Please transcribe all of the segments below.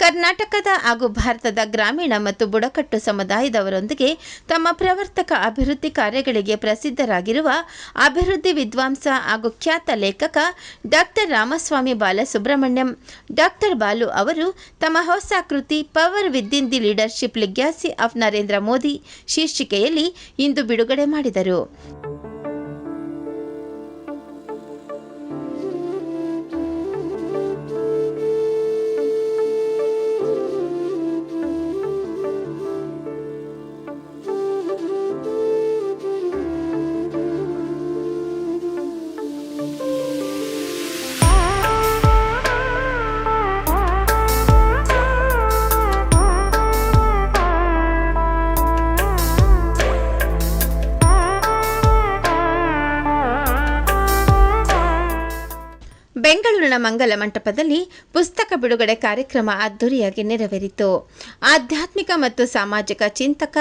ಕರ್ನಾಟಕದ ಹಾಗೂ ಭಾರತದ ಗ್ರಾಮೀಣ ಮತ್ತು ಬುಡಕಟ್ಟು ಸಮುದಾಯದವರೊಂದಿಗೆ ತಮ್ಮ ಪ್ರವರ್ತಕ ಅಭಿವೃದ್ಧಿ ಕಾರ್ಯಗಳಿಗೆ ಪ್ರಸಿದ್ಧರಾಗಿರುವ ಅಭಿವೃದ್ಧಿ ವಿದ್ವಾಂಸ ಹಾಗೂ ಖ್ಯಾತ ಲೇಖಕ ಡಾಕ್ಟರ್ ರಾಮಸ್ವಾಮಿ ಬಾಲಸುಬ್ರಹ್ಮಣ್ಯಂ, ಡಾಕ್ಟರ್ ಬಾಲು ಅವರು ತಮ್ಮ ಹೊಸ ಕೃತಿ power within the leadership legacy of Narendra Modi ಶೀರ್ಷಿಕೆಯಲ್ಲಿ ಇಂದು ಬಿಡುಗಡೆ ಮಾಡಿದರು. ಬೆಂಗಳೂರಿನ ಮಂಗಲ ಮಂಟಪದಲ್ಲಿ ಪುಸ್ತಕ ಬಿಡುಗಡೆ ಕಾರ್ಯಕ್ರಮ ಅದ್ದೂರಿಯಾಗಿ ನೆರವೇರಿತು. ಆಧ್ಯಾತ್ಮಿಕ ಮತ್ತು ಸಾಮಾಜಿಕ ಚಿಂತಕ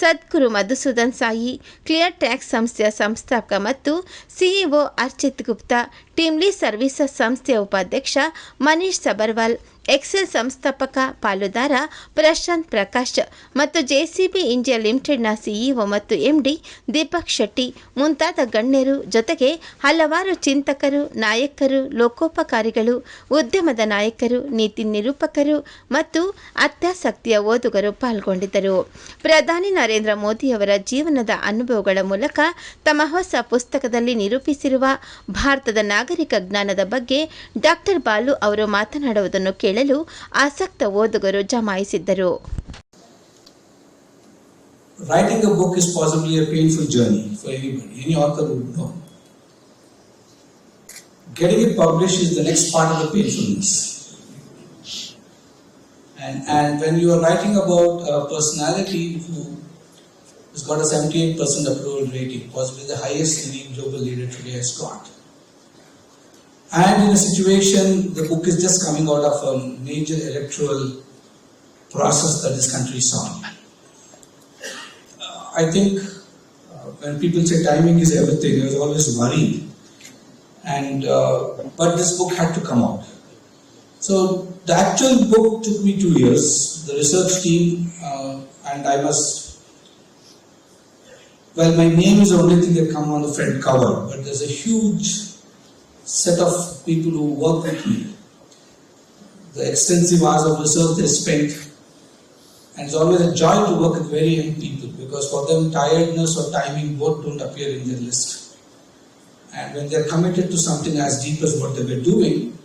ಸದ್ಗುರು ಮಧುಸೂದನ್ ಸಾಯಿ, ಕ್ಲಿಯರ್ ಟ್ಯಾಕ್ಸ್ ಸಂಸ್ಥೆಯ ಸಂಸ್ಥಾಪಕ ಮತ್ತು ಸಿಇಒ ಅರ್ಚಿತ್ ಗುಪ್ತಾ, ಟೀಮ್ಲಿ ಸರ್ವಿಸಸ್ ಸಂಸ್ಥೆಯ ಉಪಾಧ್ಯಕ್ಷ ಮನೀಶ್ ಸಬರ್ವಾಲ್ ಎಕ್ಸೆಲ್ ಸಂಸ್ಥಾಪಕ, ಪಾಲುದಾರ ಪ್ರಶಾಂತ್ ಪ್ರಕಾಶ್ ಮತ್ತು ಜೆಸಿಬಿ ಇಂಡಿಯಾ ಲಿಮಿಟೆಡ್ನ ಸಿಇಒ ಮತ್ತು ಎಂಡಿ ದೀಪಕ್ ಶೆಟ್ಟಿ. ಮುಂತಾದ ಗಣ್ಯರು ಜೊತೆಗೆ ಹಲವಾರು ಚಿಂತಕರು, ನಾಯಕರು, ಲೋಕೋಪಕಾರಿಗಳು, ಉದ್ಯಮದ ನಾಯಕರು, ನೀತಿ ನಿರೂಪಕರು ಮತ್ತು ಅತ್ಯಾಸಕ್ತಿಯ ಓದುಗರು ಪಾಲ್ಗೊಂಡಿದ್ದರು. ಪ್ರಧಾನಿ ನರೇಂದ್ರ ಮೋದಿಯವರ ಜೀವನದ ಅನುಭವಗಳ ಮೂಲಕ ತಮ್ಮ ಹೊಸ ಪುಸ್ತಕದಲ್ಲಿ ನಿರೂಪಿಸಿರುವ ಭಾರತದ ನಾಗರಿಕ ಜ್ಞಾನದ ಬಗ್ಗೆ ಡಾಕ್ಟರ್ ಬಾಲು ಅವರು ಮಾತನಾಡುವುದನ್ನು ಕೇಳಲು ಆಸಕ್ತ ಓದುಗರು ಜಮಾಯಿಸಿದ್ದರು Writing a book is possibly a painful journey for anybody, any author would know. Getting it published is the next part of the painfulness. And, and when you are writing about a personality who has got a 78% approval rating, possibly the highest any global leader today has got, and in a situation, the book is just coming out of a major electoral process that this country saw. Uh, I think uh, when people say timing is everything, I was always worried. And uh, but this book had to come out. So the actual book took me two years. The research team uh, and I must. Well, my name is the only thing that come on the front cover, but there's a huge set of people who work with me. The extensive hours of research they spent and it's always a joy to work with very young people because for them tiredness or timing both don't appear in their list. And when they're committed to something as deep as what they were doing,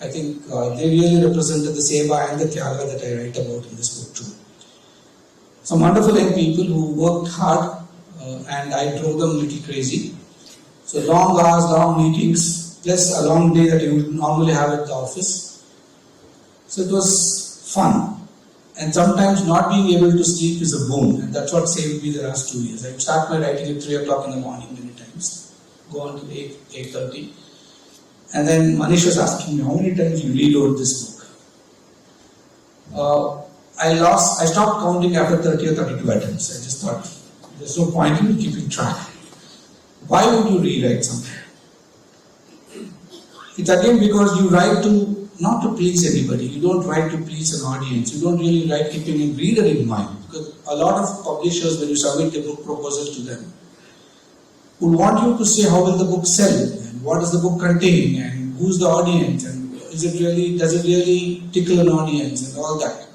I think uh, they really represented the seva and the tyaga that I write about in this book too. Some wonderful young people who worked hard uh, and I drove them a little crazy. So long hours, long meetings, plus a long day that you would normally have at the office. So it was fun. And sometimes not being able to sleep is a boon, and that's what saved me the last two years. I would start my writing at three o'clock in the morning many times, go on to eight eight thirty, and then Manish was asking me how many times you reload this book. Uh, I lost. I stopped counting after thirty or thirty-two attempts. I just thought there's no point in keeping track. Why would you rewrite something? It's again because you write to not to please anybody. You don't write to please an audience. You don't really write keeping a reader in mind. Because a lot of publishers, when you submit a book proposal to them, would want you to say how will the book sell and what does the book contain and who's the audience and is it really does it really tickle an audience and all that.